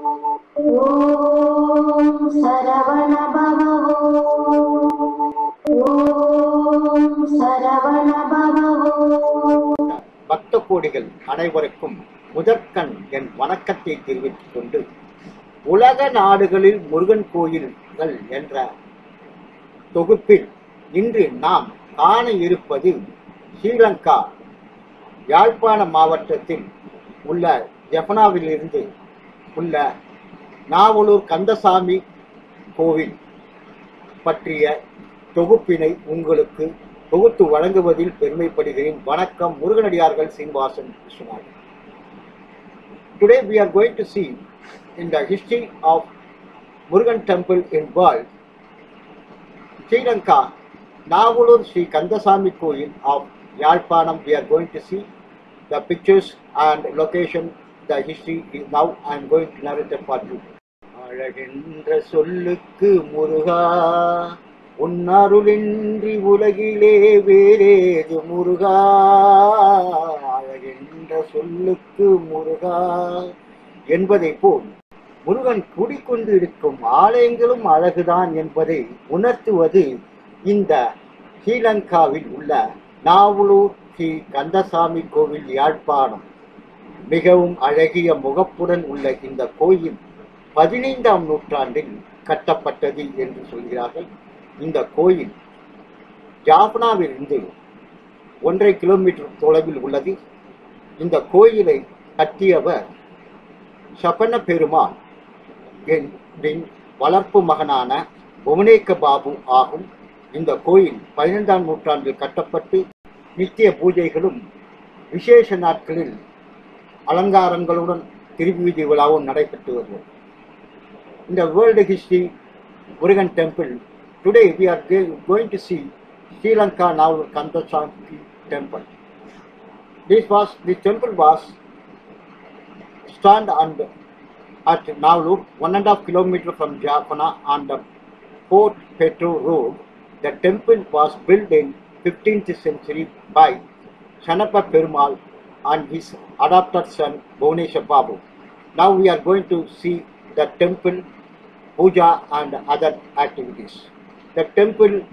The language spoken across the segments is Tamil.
ஓம் பக்த கோடிகள் அனைவருக்கும் முதற்கண் என் வணக்கத்தை தெரிவித்துக் கொண்டு உலக நாடுகளில் முருகன் கோயில்கள் என்ற தொகுப்பில் இன்று நாம் காண இருப்பது ஸ்ரீலங்கா யாழ்ப்பாண மாவட்டத்தில் உள்ள ஜெஃபனாவிலிருந்து உள்ள நாவலூர் கந்தசாமி கோவில் பற்றிய தொகுப்பினை உங்களுக்கு தொகுத்து வழங்குவதில் பெருமைப்படுகிறேன் வணக்கம் முருகனடியார்கள் Srinivasan Viswanathan Today we are going to see in the history of Murugan temple involved Sri Lanka, Navulur Sri Kandasamy Koil of Yalpanam. We are going to see the pictures and location, the history. is Now I am going to narrate it for you. அழகென்ற சொல்லுக்கு முருகா உன்னருளின்றி உலகிலே வேறேது முருகா அழகென்ற சொல்லுக்கு முருகா என்பதை போல் முருகன் குடிக்கொண்டு இருக்கும் ஆலயங்களும் அழகுதான் என்பதை உணர்த்துவது இந்த ஸ்ரீலங்காவில் உள்ள நாவலூர் ஸ்ரீ கந்தசாமி கோவில் யாழ்ப்பாணம் மிகவும் அழகிய முகப்புடன் உள்ள இந்த கோயில் பதினைந்தாம் நூற்றாண்டில் கட்டப்பட்டது என்று சொல்கிறார்கள். இந்த கோயில் ஜாஃப்னாவிலிருந்து ஒன்றரை கிலோமீட்டர் தொலைவில் உள்ளது. இந்த கோயிலை கட்டியவர் சபன பெருமாள் என் வளர்ப்பு மகனான புவனேக்க பாபு ஆகும். இந்த கோயில் பதினைந்தாம் நூற்றாண்டில் கட்டப்பட்டு நித்திய பூஜைகளும் விசேஷ நாட்களில் அலங்காரங்களுடன் திருவீதி விழாவும் நடைபெற்று வருகிறது இந்த world history Murugan temple today we are go- going to see Sri Lanka now Kandasamy temple. This was the temple was stand and at Navlur, one and a half kilometer from Jaffna on the Fort Petro Road. The temple was built in 15th century by Chanapa Perumal and his adopted son Bhuvanesha Babu. Now we are going to see the temple puja and other activities. The temple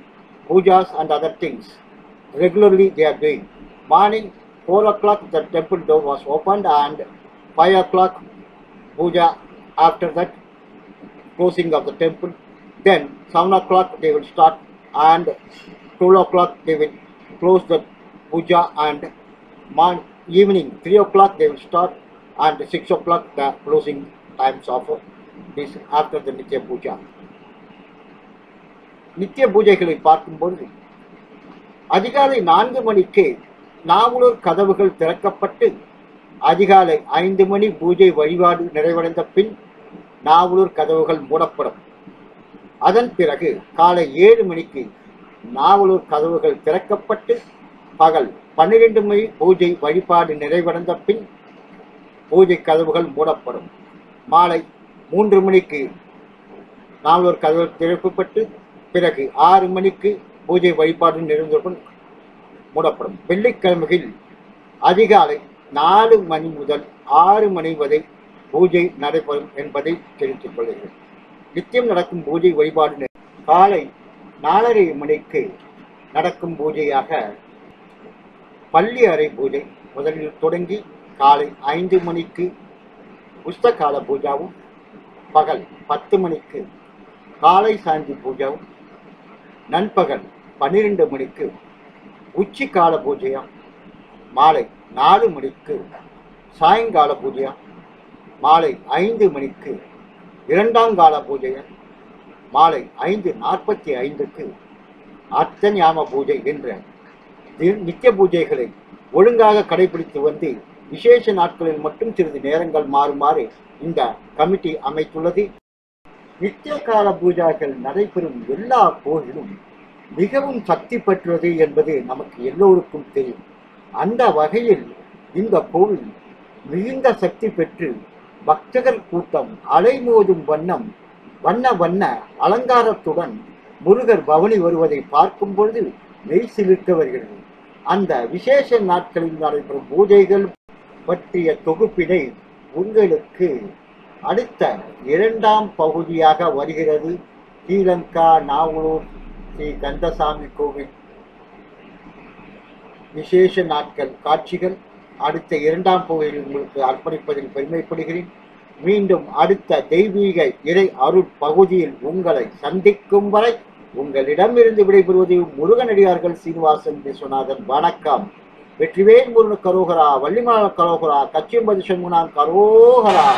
pujas and other things regularly they are doing. Morning 4 o'clock the temple door was opened and 5 o'clock puja after that closing of the temple. Then 7 o'clock they will start and 12 o'clock they will close the puja and mon- evening 3 o'clock they will start and 6 o'clock the closing times of this after the Nitya Puja. நித்திய பூஜைகளை பார்க்கும்போது அதிகாலை நான்கு மணிக்கு நாவலூர் கதவுகள் திறக்கப்பட்டு அதிகாலை ஐந்து மணி பூஜை வழிபாடு நிறைவடைந்த பின் நாவலூர் கதவுகள் மூடப்படும் அதன் பிறகு காலை ஏழு மணிக்கு நாவலூர் கதவுகள் திறக்கப்பட்டு பகல் பன்னிரண்டு மணி பூஜை வழிபாடு நிறைவடைந்த பின் பூஜை கதவுகள் மூடப்படும். மாலை மூன்று மணிக்கு நால்வர் கதவுகள் திறக்கப்பட்டு பிறகு ஆறு மணிக்கு பூஜை வழிபாடு நிறைந்தவுடன் மூடப்படும். வெள்ளிக்கிழமையில் அதிகாலை நாலு மணி முதல் ஆறு மணி வரை பூஜை நடைபெறும் என்பதை தெரிவித்துக் கொள்கிறேன். நித்தியம் நடக்கும் பூஜை வழிபாடு காலை நாலரை மணிக்கு நடக்கும் பூஜையாக பள்ளி அறை பூஜை முதலில் தொடங்கி காலை ஐந்து மணிக்கு புஸ்தகால பூஜாவும் பகல் பத்து மணிக்கு காலை சாந்தி பூஜாவும் நண்பகல் பன்னிரெண்டு மணிக்கு உச்சி கால மாலை நாலு மணிக்கு சாயங்கால பூஜையா மாலை ஐந்து மணிக்கு இரண்டாம் கால பூஜையும் மாலை ஐந்து நாற்பத்தி ஐந்துக்கு அர்த்தஞாம பூஜை என்ற நித்திய பூஜைகளை ஒழுங்காக கடைபிடித்து வந்து விசேஷ நாட்களில் மட்டும் சிறிது நேரங்கள் மாறுமாறு இந்த கமிட்டி அமைத்துள்ளது. நித்திய கால பூஜைகள் நடைபெறும் எல்லா கோயிலும் மிகவும் சக்தி பெற்றது என்பது நமக்கு எல்லோருக்கும் தெரியும். அந்த வகையில் இந்த கோவில் மிகுந்த சக்தி பெற்று பக்தர்கள் கூட்டம் அலைமோதும் வண்ணம் வண்ண வண்ண அலங்காரத்துடன் முருகர் பவனி வருவதை பார்க்கும் பொழுது மெய் சிலிர்க்க வருகிறது அந்த விசேஷ நாட்களில் நடைபெறும் பூஜைகள் பற்றிய தொகுப்பினை உங்களுக்கு அடுத்த இரண்டாம் பகுதியாக வருகிறது. ஸ்ரீலங்கா நாவலூர் ஸ்ரீ கந்தசாமி கோவில். விசேஷ நாட்கள் காட்சிகள். அடுத்த இரண்டாம் பகுதியில் உங்களுக்கு அர்ப்பணிப்பதில் பெருமைப்படுகிறேன். மீண்டும் அடுத்த தெய்வீக இறை அருள் பகுதியில் உங்களை சந்திக்கும் வரை உங்களிடமிருந்து விடைபெறுவது முருகனடியார்கள் சீனிவாசன் விஸ்வநாதன். வணக்கம். வெற்றிவேல் முருகன் கரோகரா வள்ளிமலர் கரோகரா கச்சியம்பதி சண்முனான் கரோகரா.